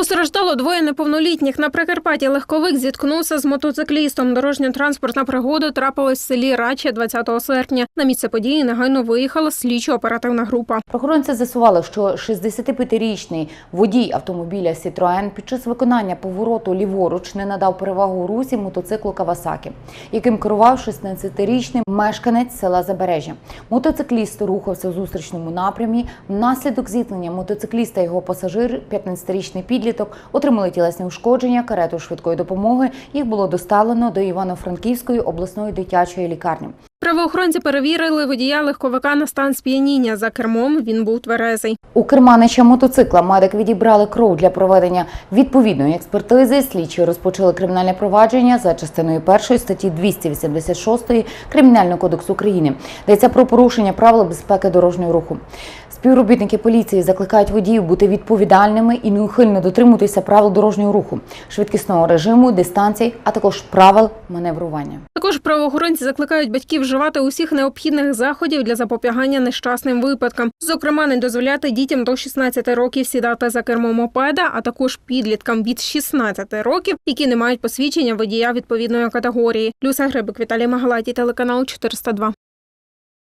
Постраждало двоє неповнолітніх. На Прикарпатті легковик зіткнувся з мотоциклістом. Дорожньо-транспортна пригода трапилась в селі Рача 20 серпня. На місце події негайно виїхала слідчо-оперативна група. Правоохоронці з'ясували, що 65-річний водій автомобіля Citroen під час виконання повороту ліворуч не надав перевагу русі мотоциклу Кавасакі, яким керував 16-річний мешканець села Забережжя. Мотоцикліст рухався в зустрічному напрямі. Внаслідок зіткнення мотоцикліста його пасажир, 15-річний підліток, отримали тілесні ушкодження, карету швидкої допомоги. Їх було доставлено до Івано-Франківської обласної дитячої лікарні. Правоохоронці перевірили водія легковика на стан сп'яніння. За кермом він був тверезий. У керманича мотоцикла медик відібрали кров для проведення відповідної експертизи. Слідчі розпочали кримінальне провадження за частиною першої статті 286 Кримінального кодексу України. Йдеться про порушення правил безпеки дорожнього руху. Співробітники поліції закликають водіїв бути відповідальними і неухильно дотримуватися правил дорожнього руху, швидкісного режиму, дистанцій, а також правил маневрування. Також правоохоронці закликають батьків вживати усіх необхідних заходів для запобігання нещасним випадкам. Зокрема, не дозволяти дітям до 16 років сідати за кермо мопеда, а також підліткам від 16 років, які не мають посвідчення водія відповідної категорії. Люся Грибик, Віталій Магалаті, телеканал 402.